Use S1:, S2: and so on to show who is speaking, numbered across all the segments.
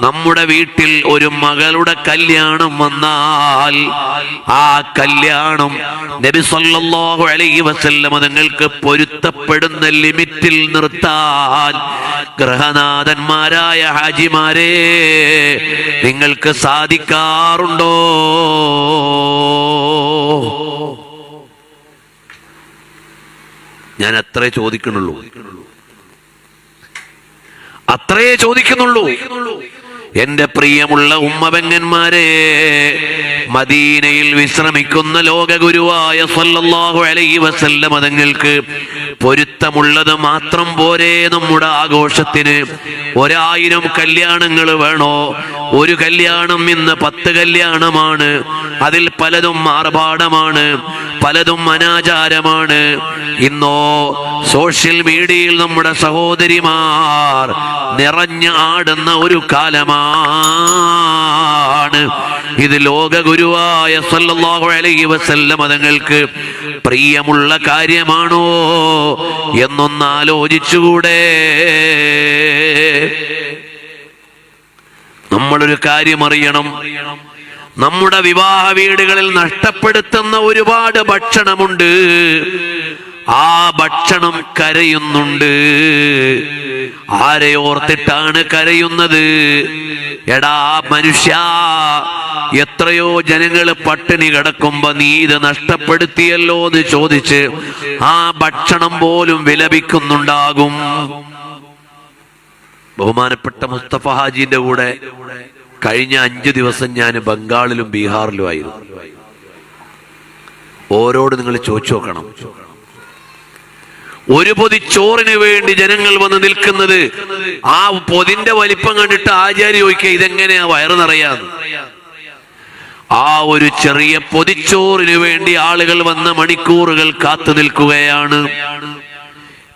S1: നമ്മുടെ വീട്ടിൽ ഒരു മകളുടെ കല്യാണം വന്നാൽ ആ കല്യാണം നബി സല്ലല്ലാഹു അലൈഹി വസല്ലം നിങ്ങൾക്ക് പൊരുത്തപ്പെടുന്ന ലിമിറ്റിൽ നിർത്താൻ ഗ്രഹനാഥന്മാരായ ഹാജിമാരെ നിങ്ങൾക്ക് സാധിക്കാറുണ്ടോ? ഞാൻ അത്രേ ചോദിക്കണുള്ളൂ അത്രേ ചോദിക്കുന്നുള്ളൂ. എന്റെ പ്രിയമുള്ള ഉമ്മബെങ്ങന്മാരെ മദീനയിൽ വിശ്രമിക്കുന്ന ലോകഗുരുവായ സല്ലല്ലാഹു അലൈഹി വസല്ലം തങ്ങൾക്ക് പൊരുത്തമുള്ളത് മാത്രം പോരേ നമ്മുടെ ആഘോഷത്തിന്. ഒരായിരം കല്യാണങ്ങൾ വേണോ? ഒരു കല്യാണം ഇന്ന് പത്ത് കല്യാണമാണ്. അതിൽ പലതും ആർഭാടമാണ് പലതും അനാചാരമാണ്. ഇന്നോ സോഷ്യൽ മീഡിയയിൽ നമ്മുടെ സഹോദരിമാർ നിറഞ്ഞു ആടുന്ന ഒരു കാലമാണ്. ഇത് ലോകഗുരുവായ സല്ലല്ലാഹു അലൈഹി വസല്ലം തങ്ങൾക്ക് പ്രിയമുള്ള കാര്യമാണോ എന്നൊന്ന് ആലോചിച്ചുകൂടെ. നമ്മളൊരു കാര്യം അറിയണം നമ്മുടെ വിവാഹ വീടുകളിൽ നഷ്ടപ്പെടുത്തുന്ന ഒരുപാട് ഭക്ഷണമുണ്ട്. ആ ഭക്ഷണം കരയുന്നുണ്ട്. ആരെ ഓർത്തിട്ടാണ് കരയുന്നത്. എടാ മനുഷ്യ എത്രയോ ജനങ്ങൾ പട്ടിണി കിടക്കുമ്പോ നീ ഇത് നഷ്ടപ്പെടുത്തിയല്ലോ എന്ന് ചോദിച്ച് ആ ഭക്ഷണം പോലും വിലപിക്കുന്നുണ്ടാകും. ബഹുമാനപ്പെട്ട മുസ്തഫ ഹാജിന്റെ കൂടെ കഴിഞ്ഞ അഞ്ചു ദിവസം ഞാൻ ബംഗാളിലും ബീഹാറിലും ആയിരുന്നു. ഓരോട് നിങ്ങൾ ചോദിച്ചു നോക്കണം. ഒരു പൊതി ചോറിന് വേണ്ടി ജനങ്ങൾ വന്ന് നിൽക്കുന്നത് ആ പൊതിന്റെ വലിപ്പം കണ്ടിട്ട് ആചാര്യ ചോദിക്കുക ഇതെങ്ങനെയാ വയറ് നിറയാന്ന്? ആ ഒരു ചെറിയ പൊതിച്ചോറിന് വേണ്ടി ആളുകൾ വന്ന് മണിക്കൂറുകൾ കാത്തു നിൽക്കുകയാണ്.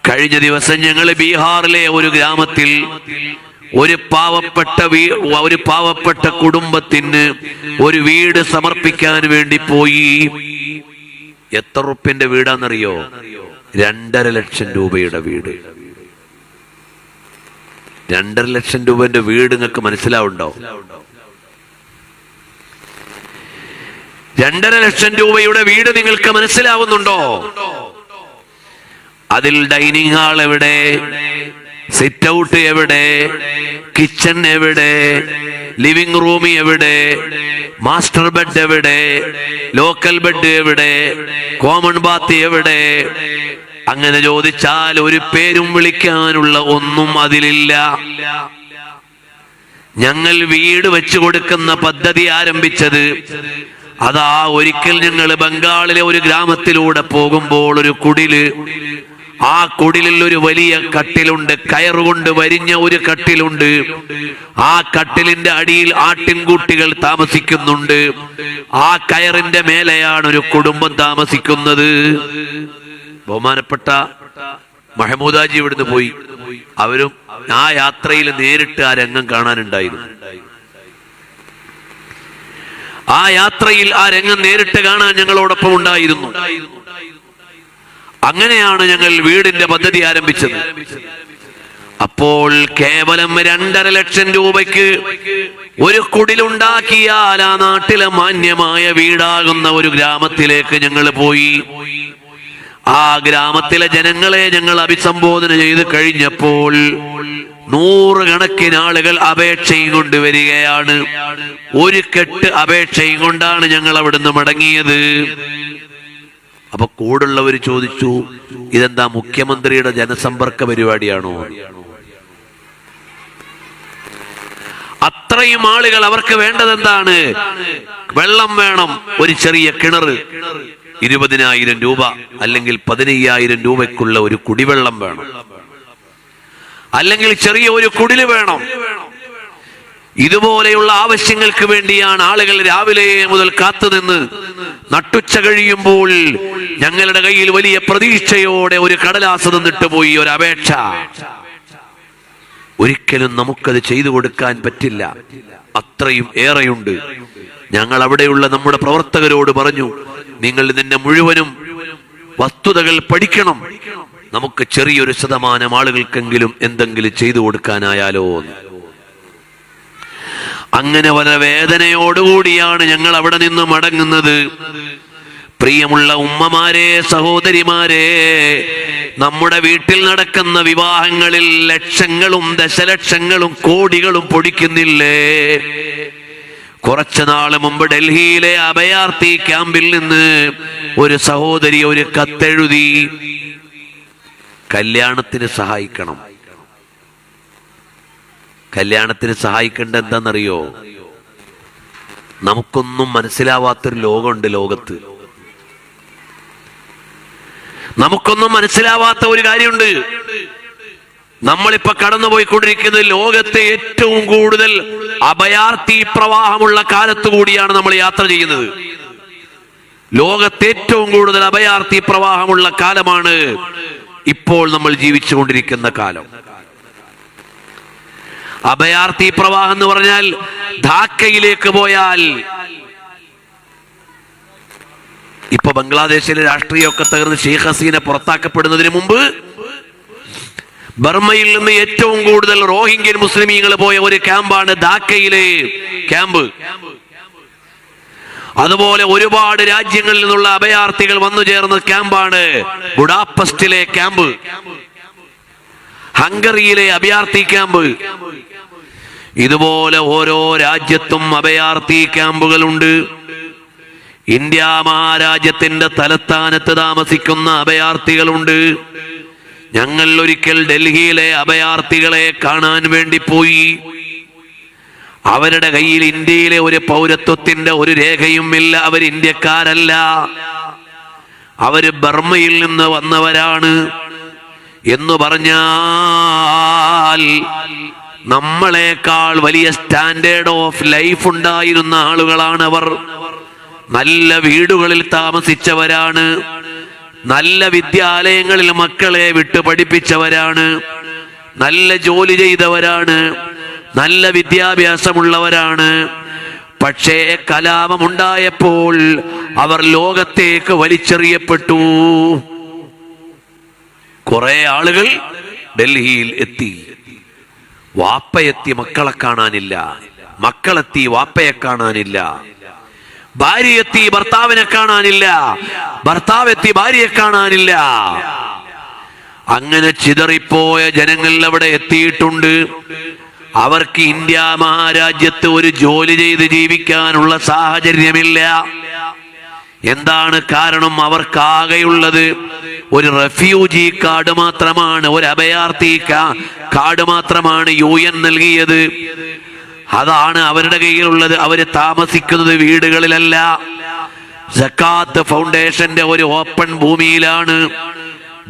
S1: കഴിഞ്ഞ ദിവസം ഞങ്ങൾ ബീഹാറിലെ ഒരു ഗ്രാമത്തിൽ ഒരു പാവപ്പെട്ട ഒരു പാവപ്പെട്ട കുടുംബത്തിന് ഒരു വീട് സമർപ്പിക്കാൻ വേണ്ടി പോയി. എത്ര റുപ്യന്റെ വീടാണെന്നറിയോ രണ്ടര ലക്ഷം രൂപയുടെ വീട്. രണ്ടര ലക്ഷം രൂപന്റെ വീട് നിങ്ങൾക്ക് മനസ്സിലാവുണ്ടോ? രണ്ടര ലക്ഷം രൂപയുടെ വീട് നിങ്ങൾക്ക് മനസ്സിലാവുന്നുണ്ടോ? അതിൽ ഡൈനിങ് ഹാൾ എവിടെ? സിറ്റ് ഔട്ട് എവിടെ? കിച്ചൺ എവിടെ? ലിവിംഗ് റൂം എവിടെ? മാസ്റ്റർ ബെഡ് എവിടെ? ലോക്കൽ ബെഡ് എവിടെ? കോമൺ ബാത്ത് എവിടെ? അങ്ങനെ ചോദിച്ചാൽ ഒരു പേരും വിളിക്കാനുള്ള ഒന്നും അതിലില്ല. ഞങ്ങൾ വീട് വെച്ചു കൊടുക്കുന്ന പദ്ധതി ആരംഭിച്ചത് അതാ ഒരിക്കൽ ഞങ്ങൾ ബംഗാളിലെ ഒരു ഗ്രാമത്തിലൂടെ പോകുമ്പോൾ ഒരു കുടിൽ ആ കുടിലിൽ ഒരു വലിയ കട്ടിലുണ്ട്. കയറുകൊണ്ട് വരിഞ്ഞ ഒരു കട്ടിലുണ്ട്. ആ കട്ടിലിന്റെ അടിയിൽ ആട്ടിൻകുട്ടികൾ താമസിക്കുന്നുണ്ട്. ആ കയറിന്റെ മേലെയാണ് ഒരു കുടുംബം താമസിക്കുന്നത്. ബഹുമാനപ്പെട്ട മഹമൂദാജി ഇവിടുന്ന് പോയി. അവരും ആ യാത്രയിൽ നേരിട്ട് ആ രംഗം കാണാനുണ്ടായിരുന്നു. ആ യാത്രയിൽ ആ രംഗം നേരിട്ട് കാണാൻ ഞങ്ങളോടൊപ്പം ഉണ്ടായിരുന്നു. അങ്ങനെയാണ് ഞങ്ങൾ വീടിന്റെ പദ്ധതി ആരംഭിച്ചത്. അപ്പോൾ കേവലം രണ്ടര ലക്ഷം രൂപയ്ക്ക് ഒരു കുടിലുണ്ടാക്കിയാൽ ആ നാട്ടിലെ മാന്യമായ വീടാകുന്ന ഒരു ഗ്രാമത്തിലേക്ക് ഞങ്ങൾ പോയി. ആ ഗ്രാമത്തിലെ ജനങ്ങളെ ഞങ്ങൾ അഭിസംബോധന ചെയ്ത് കഴിഞ്ഞപ്പോൾ നൂറുകണക്കിന് ആളുകൾ അപേക്ഷയും കൊണ്ടുവരികയാണ് ഒരു കെട്ട് അപേക്ഷയും കൊണ്ടാണ് ഞങ്ങൾ അവിടുന്ന് മടങ്ങിയത്. അപ്പൊ കൂടുള്ളവർ ചോദിച്ചു ഇതെന്താ മുഖ്യമന്ത്രിയുടെ ജനസമ്പർക്ക പരിപാടിയാണോ? അത്രയും ആളുകൾ അവർക്ക് വേണ്ടത് എന്താണ് വെള്ളം വേണം ഒരു ചെറിയ കിണർ ഇരുപതിനായിരം രൂപ അല്ലെങ്കിൽ പതിനയ്യായിരം രൂപയ്ക്കുള്ള ഒരു കുടിവെള്ളം വേണം. അല്ലെങ്കിൽ ചെറിയ ഒരു കുടിൽ വേണം. ഇതുപോലെയുള്ള ആവശ്യങ്ങൾക്ക് വേണ്ടിയാണ് ആളുകൾ രാവിലെ മുതൽ കാത്തുനിന്ന് നട്ടുച്ച കഴിയുമ്പോൾ ഞങ്ങളുടെ കയ്യിൽ വലിയ പ്രതീക്ഷയോടെ ഒരു കടലാസ് നിന്നിട്ട് പോയി ഒരു അപേക്ഷ. ഒരിക്കലും നമുക്കത് ചെയ്തു കൊടുക്കാൻ പറ്റില്ല. അത്രയും ഏറെയുണ്ട്. ഞങ്ങൾ അവിടെയുള്ള നമ്മുടെ പ്രവർത്തകരോട് പറഞ്ഞു നിങ്ങൾ നിന്നെ മുഴുവനും വസ്തുതകൾ പഠിക്കണം. നമുക്ക് ചെറിയൊരു ശതമാനം ആളുകൾക്കെങ്കിലും എന്തെങ്കിലും ചെയ്തു കൊടുക്കാനായാലോ എന്ന് അങ്ങനെ വളരെ വേദനയോടുകൂടിയാണ് ഞങ്ങൾ അവിടെ നിന്ന് മടങ്ങുന്നത്. പ്രിയമുള്ള ഉമ്മമാരെ സഹോദരിമാരെ നമ്മുടെ വീട്ടിൽ നടക്കുന്ന വിവാഹങ്ങളിൽ ലക്ഷങ്ങളും ദശലക്ഷങ്ങളും കോടികളും പൊടിക്കുന്നില്ലേ? കുറച്ചു നാൾ മുമ്പ് ഡൽഹിയിലെ അഭയാർത്ഥി ക്യാമ്പിൽ നിന്ന് ഒരു സഹോദരി ഒരു കത്തെഴുതി കല്യാണത്തിന് സഹായിക്കണം. കല്യാണത്തിന് സഹായിക്കേണ്ട എന്താണെന്നറിയോ നമുക്കൊന്നും മനസ്സിലാവാത്തൊരു ലോകമുണ്ട് ലോകത്ത്. നമുക്കൊന്നും മനസ്സിലാവാത്ത ഒരു കാര്യമുണ്ട്. നമ്മളിപ്പോ കടന്നുപോയിക്കൊണ്ടിരിക്കുന്നത് ലോകത്തെ ഏറ്റവും കൂടുതൽ അഭയാർത്ഥി പ്രവാഹമുള്ള കാലത്തു കൂടിയാണ് നമ്മൾ യാത്ര ചെയ്യുന്നത്. ലോകത്തെ ഏറ്റവും കൂടുതൽ അഭയാർത്ഥി പ്രവാഹമുള്ള കാലമാണ് ഇപ്പോൾ നമ്മൾ ജീവിച്ചുകൊണ്ടിരിക്കുന്ന കാലം. അഭയാർത്ഥി പ്രവാഹം എന്ന് പറഞ്ഞാൽ ധാക്കയിലേക്ക് പോയാൽ. ഇപ്പൊ ബംഗ്ലാദേശിലെ രാഷ്ട്രീയമൊക്കെ തകർന്ന് ഷെയ്ഖ് ഹസീന പുറത്താക്കപ്പെടുന്നതിന് മുമ്പ് ബർമ്മയിൽ നിന്ന് ഏറ്റവും കൂടുതൽ റോഹിംഗ്യൻ മുസ്ലിമീങ്ങൾ പോയ ഒരു ക്യാമ്പാണ് ധാക്കയിലെ ക്യാമ്പ്. അതുപോലെ ഒരുപാട് രാജ്യങ്ങളിൽ നിന്നുള്ള അഭയാർത്ഥികൾ വന്നു ചേർന്ന ക്യാമ്പാണ് ബുഡാപസ്റ്റിലെ ക്യാമ്പ്. ഹംഗറിയിലെ അഭയാർത്ഥി ക്യാമ്പ്. ഇതുപോലെ ഓരോ രാജ്യത്തും അഭയാർത്ഥി ക്യാമ്പുകളുണ്ട്. ഇന്ത്യ മഹാരാജ്യത്തിന്റെ തലസ്ഥാനത്ത് താമസിക്കുന്ന അഭയാർത്ഥികളുണ്ട്. ഞങ്ങൾ ഒരിക്കൽ ഡൽഹിയിലെ അഭയാർത്ഥികളെ കാണാൻ വേണ്ടി പോയി. അവരുടെ കയ്യിൽ ഇന്ത്യയിലെ ഒരു പൗരത്വത്തിന്റെ ഒരു രേഖയും ഇല്ല. അവർ ഇന്ത്യക്കാരല്ല. അവർ ബർമ്മയിൽ നിന്ന് വന്നവരാണ്. എന്ന് പറഞ്ഞാൽ നമ്മളെക്കാൾ വലിയ സ്റ്റാൻഡേർഡ് ഓഫ് ലൈഫ് ഉണ്ടായിരുന്ന ആളുകളാണ് അവർ. നല്ല വീടുകളിൽ താമസിച്ചവരാണ്. നല്ല വിദ്യാലയങ്ങളിൽ മക്കളെ വിട്ട് പഠിപ്പിച്ചവരാണ്. നല്ല ജോലി ചെയ്തവരാണ്. നല്ല വിദ്യാഭ്യാസമുള്ളവരാണ്. പക്ഷേ കലാപമുണ്ടായപ്പോൾ അവർ ലോകത്തേക്ക് വലിച്ചെറിയപ്പെട്ടു. കുറെ ആളുകൾ ഡൽഹിയിൽ എത്തി. വാപ്പയെത്തി മക്കളെ കാണാനില്ല. മക്കളെത്തി വാപ്പയെ കാണാനില്ല. ഭാര്യയെത്തി ഭർത്താവിനെ കാണാനില്ല. ഭർത്താവെത്തി ഭാര്യയെ കാണാനില്ല. അങ്ങനെ ചിതറിപ്പോയ ജനങ്ങൾ അവിടെ എത്തിയിട്ടുണ്ട്. അവർക്ക് ഇന്ത്യ മഹാരാജ്യത്ത് ഒരു ജോലി ചെയ്ത് ജീവിക്കാനുള്ള സാഹചര്യമില്ല. എന്താണ് കാരണം അവർക്കാകെയുള്ളത്? ഒരു റെഫ്യൂജി കാർഡ് മാത്രമാണ് ഒരു അഭയാർത്ഥി കാർഡ് മാത്രമാണ് യു എൻ നൽകിയത്. അതാണ് അവരുടെ കയ്യിലുള്ളത്. അവർ താമസിക്കുന്നത് വീടുകളിലല്ല. ജക്കാത്ത് ഫൗണ്ടേഷന്റെ ഒരു ഓപ്പൺ ഭൂമിയിലാണ്.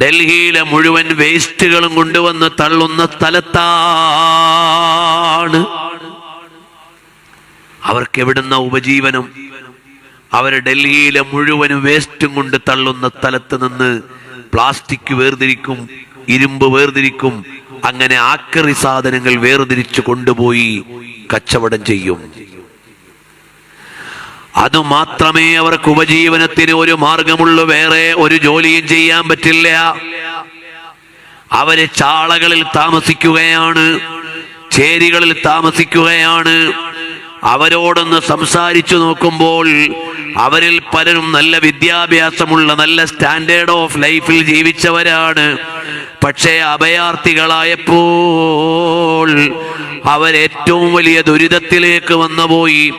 S1: ഡൽഹിയിലെ മുഴുവൻ വേസ്റ്റുകളും കൊണ്ടുവന്ന് തള്ളുന്ന സ്ഥലത്താണ്. അവർക്ക് എവിടുന്ന ഉപജീവനം? അവർ ഡൽഹിയിലെ മുഴുവൻ വേസ്റ്റും കൊണ്ട് തള്ളുന്ന സ്ഥലത്ത് നിന്ന് പ്ലാസ്റ്റിക് വേർതിരിക്കും ഇരുമ്പ് വേർതിരിക്കും അങ്ങനെ ആക്രി സാധനങ്ങൾ വേർതിരിച്ചു കൊണ്ടുപോയി കച്ചവടം ചെയ്യും. അത് മാത്രമേ അവർക്ക് ഉപജീവനത്തിന് ഒരു മാർഗമുള്ളൂ വേറെ ഒരു ജോലിയും ചെയ്യാൻ പറ്റില്ല. അവർ ചാളകളിൽ താമസിക്കുകയാണ് ചേരികളിൽ താമസിക്കുകയാണ്. അവരോടൊന്ന് സംസാരിച്ചു നോക്കുമ്പോൾ അവരിൽ പലരും നല്ല വിദ്യാഭ്യാസമുള്ള നല്ല സ്റ്റാൻഡേർഡ് ഓഫ് ലൈഫിൽ ജീവിച്ചവരാണ്. പക്ഷേ അഭയാർത്ഥികളായപ്പോൾ അവരേറ്റവും വലിയ ദുരിതത്തിലേക്ക് വന്നുപോയി.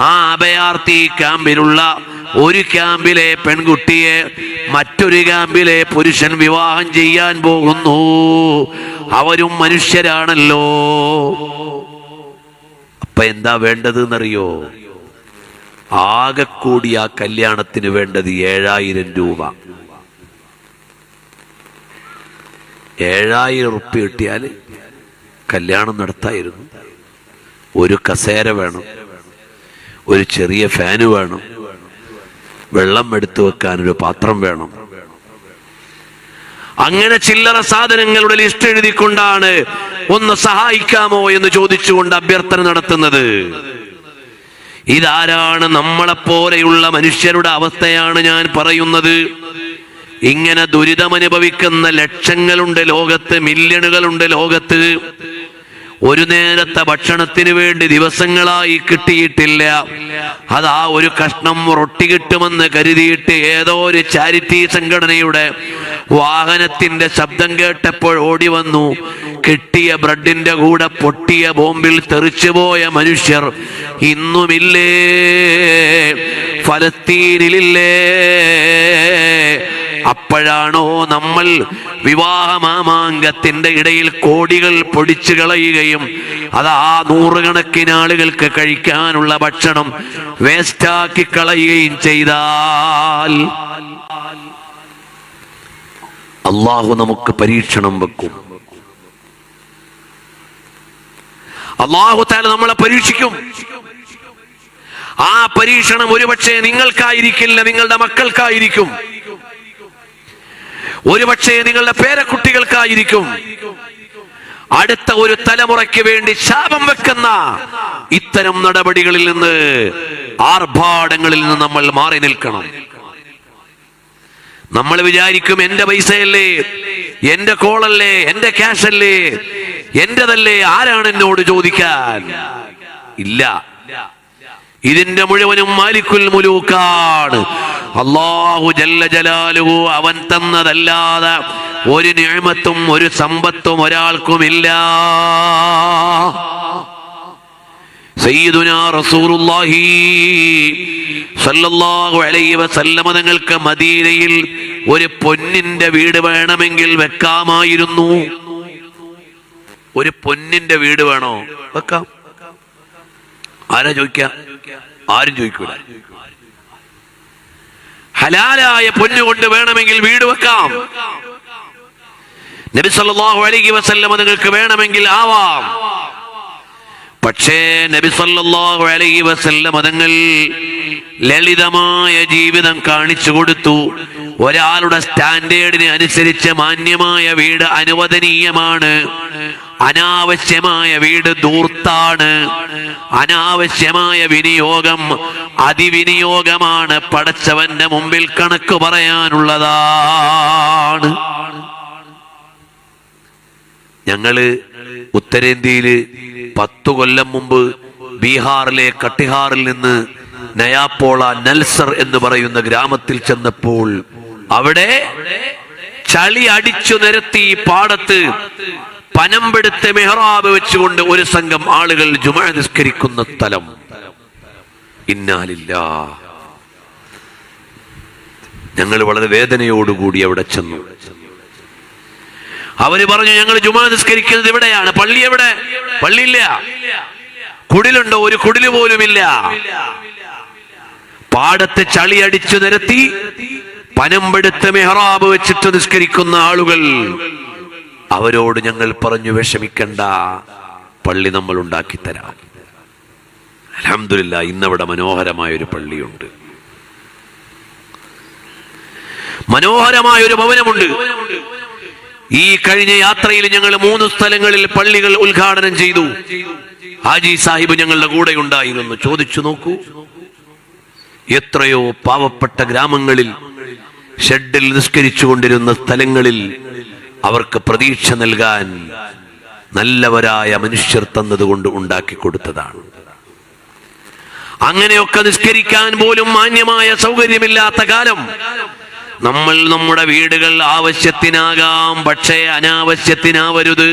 S1: ആ അഭയാർത്ഥി ക്യാമ്പിലുള്ള ഒരു ക്യാമ്പിലെ പെൺകുട്ടിയെ മറ്റൊരു ക്യാമ്പിലെ പുരുഷൻ വിവാഹം ചെയ്യാൻ പോകുന്നു. അവരും മനുഷ്യരാണല്ലോ. അപ്പൊ എന്താ വേണ്ടത് എന്നറിയോ ആകെ കൂടി ആ കല്യാണത്തിന് വേണ്ടത് ഏഴായിരം രൂപ. ഏഴായിരം ഉറുപ്പ്യ കിട്ടിയാൽ കല്യാണം നടത്തായിരുന്നു. ഒരു കസേര വേണം. ഒരു ചെറിയ ഫാന് വേണം. വെള്ളം എടുത്തു വെക്കാൻ ഒരു പാത്രം വേണം. അങ്ങനെ ചില്ലറ സാധനങ്ങളുടെ ലിസ്റ്റ് എഴുതിക്കൊണ്ടാണ് ഒന്ന് സഹായിക്കാമോ എന്ന് ചോദിച്ചുകൊണ്ട് അഭ്യർത്ഥന നടത്തുന്നത്. ഇതാരാണ് നമ്മളെപ്പോലെയുള്ള മനുഷ്യരുടെ അവസ്ഥയാണ് ഞാൻ പറയുന്നത്? ഇങ്ങനെ ദുരിതമനുഭവിക്കുന്ന ലക്ഷങ്ങളുണ്ട് ലോകത്ത് മില്യണുകളുണ്ട് ലോകത്ത്. ഒരു നേരത്തെ ഭക്ഷണത്തിന് വേണ്ടി ദിവസങ്ങളായി കിട്ടിയിട്ടില്ല. അതാ ഒരു കഷ്ണം റൊട്ടി കിട്ടുമെന്ന് കരുതിയിട്ട് ഏതോ ഒരു ചാരിറ്റി സംഘടനയുടെ വാഹനത്തിന്റെ ശബ്ദം കേട്ടപ്പോൾ ഓടി വന്നു. കിട്ടിയ ബ്രെഡിന്റെ കൂടെ പൊട്ടിയ ബോംബിൽ തെറിച്ചുപോയ മനുഷ്യർ ഇന്നുമില്ലേ? ഫലസ്തീനിലില്ലേ? അപ്പോഴാണോ നമ്മൾ വിവാഹ വിവാഹമാമാങ്കത്തിന്റെ ഇടയിൽ കോടികൾ പൊടിച്ചു കളയുകയും അത് ആ നൂറുകണക്കിന് ആളുകൾക്ക് കഴിക്കാനുള്ള ഭക്ഷണം വേസ്റ്റാക്കി കളയുകയും ചെയ്താൽ അള്ളാഹു നമുക്ക് പരീക്ഷണം വെക്കും. അള്ളാഹു താല നമ്മളെ പരീക്ഷിക്കും. ആ പരീക്ഷണം ഒരുപക്ഷെ നിങ്ങൾക്കായിരിക്കില്ല നിങ്ങളുടെ മക്കൾക്കായിരിക്കും. ഒരുപക്ഷെ നിങ്ങളുടെ പേരക്കുട്ടികൾക്കായിരിക്കും. അടുത്ത ഒരു തലമുറയ്ക്ക് വേണ്ടി ശാപം വെക്കുന്ന ഇത്തരം നടപടികളിൽ നിന്ന് ആർഭാടങ്ങളിൽ നിന്ന് നമ്മൾ മാറി നിൽക്കണം. നമ്മൾ വിചാരിക്കും എന്റെ പൈസയല്ലേ എന്റെ കോളല്ലേ എന്റെ ക്യാഷ് അല്ലേ എന്റേതല്ലേ ആരാണ് എന്നോട് ചോദിക്കാൻ? ഇല്ല. ഇതിന്റെ മുഴുവനും മാലിക്കുൽ മുലൂക്കാണ്. അള്ളാഹു ജല്ല ജലാലുഹു അവൻ തന്നതല്ലാതെ ഒരു നിയമത്തും ഒരു സമ്പത്തും ഒരാൾക്കുമില്ല. സയ്യിദുനാ റസൂലുള്ളാഹി അലൈഹി വസല്ലമ തങ്ങൾക്ക് മദീനയിൽ ഒരു പൊന്നിന്റെ വീട് വേണമെങ്കിൽ വെക്കാമായിരുന്നു. ഒരു പൊന്നിന്റെ വീട് വേണോ? വെക്കാം. ആരാ ചോദിക്ക? ആരും ചോദിക്കൂല. ഹലാലായ പൊന്നുകൊണ്ട് വേണമെങ്കിൽ വീട് വെക്കാം. നബി സല്ലല്ലാഹു അലൈഹി വസല്ലമ നിങ്ങൾക്ക് വേണമെങ്കിൽ ആവാം. പക്ഷേ നബി സല്ലല്ലാഹു അലൈഹി തങ്ങൾ ലളിതമായ ജീവിതം കാണിച്ചു കൊടുത്തു. ഒരാളുടെ സ്റ്റാൻഡേർഡിന് അനുസരിച്ച് മാന്യമായ വീട് അനുവദനീയമാണ്. അനാവശ്യമായ വീട് ദൂർത്താണ്. അനാവശ്യമായ വിനിയോഗം അതിവിനിയോഗമാണ്. പടച്ചവന്റെ മുമ്പിൽ കണക്ക് പറയാനുള്ളതാണ്. ഞങ്ങൾ ഉത്തരേന്ത്യയിൽ പത്തു കൊല്ലം മുമ്പ് ബീഹാറിലെ കട്ടിഹാറിൽ നിന്ന് നയാപ്പോള നൽസർ എന്ന് പറയുന്ന ഗ്രാമത്തിൽ ചെന്നപ്പോൾ അവിടെ ചളി അടിച്ചു നിരത്തി പാടത്ത് പനമ്പെടുത്ത് മെഹ്റാബ് വെച്ചുകൊണ്ട് ഒരു സംഘം ആളുകൾ ജുമ നിസ്കരിക്കുന്ന സ്ഥലം. ഇന്നാലില്ല ഞങ്ങൾ വളരെ വേദനയോടുകൂടി അവിടെ ചെന്നു. അവർ പറഞ്ഞു ഞങ്ങൾ ജുമാ നിസ്കരിക്കുന്നത് ഇവിടെയാണ്. പള്ളി എവിടെ? പള്ളിയില്ല. കുടിലുണ്ടോ? ഒരു കുടിൽ പോലുമില്ല. പാടത്ത് ചളി അടിച്ചു നിരത്തി പനമ്പെടുത്ത് മെഹ്റാബ് വെച്ചിട്ട് നിസ്കരിക്കുന്ന ആളുകൾ അവരോട് ഞങ്ങൾ പറഞ്ഞു വിഷമിക്കണ്ട. പള്ളി നമ്മൾ ഉണ്ടാക്കി തരാം. അലഹമില്ല ഇന്നവിടെ മനോഹരമായ ഒരു പള്ളിയുണ്ട്. മനോഹരമായ ഒരു ഭവനമുണ്ട്. ഈ കഴിഞ്ഞ യാത്രയിൽ ഞങ്ങൾ മൂന്ന് സ്ഥലങ്ങളിൽ പള്ളികൾ ഉദ്ഘാടനം ചെയ്തു. ഹാജി സാഹിബ് ഞങ്ങളുടെ കൂടെ ഉണ്ടായിരുന്നു ചോദിച്ചു നോക്കൂ. എത്രയോ പാവപ്പെട്ട ഗ്രാമങ്ങളിൽ ഷെഡിൽ നിസ്കരിച്ചു കൊണ്ടിരുന്ന സ്ഥലങ്ങളിൽ അവർക്ക് പ്രതീക്ഷ നൽകാൻ നല്ലവരായ മനുഷ്യർ തന്നതുകൊണ്ട് ഉണ്ടാക്കി കൊടുത്തതാണ്. അങ്ങനെയൊക്കെ നിസ്കരിക്കാൻ പോലും മാന്യമായ സൗകര്യമില്ലാത്ത കാലം നമ്മൾ നമ്മുടെ വീടുകൾ ആവശ്യത്തിനാകാം പക്ഷേ അനാവശ്യത്തിനാവരുത്.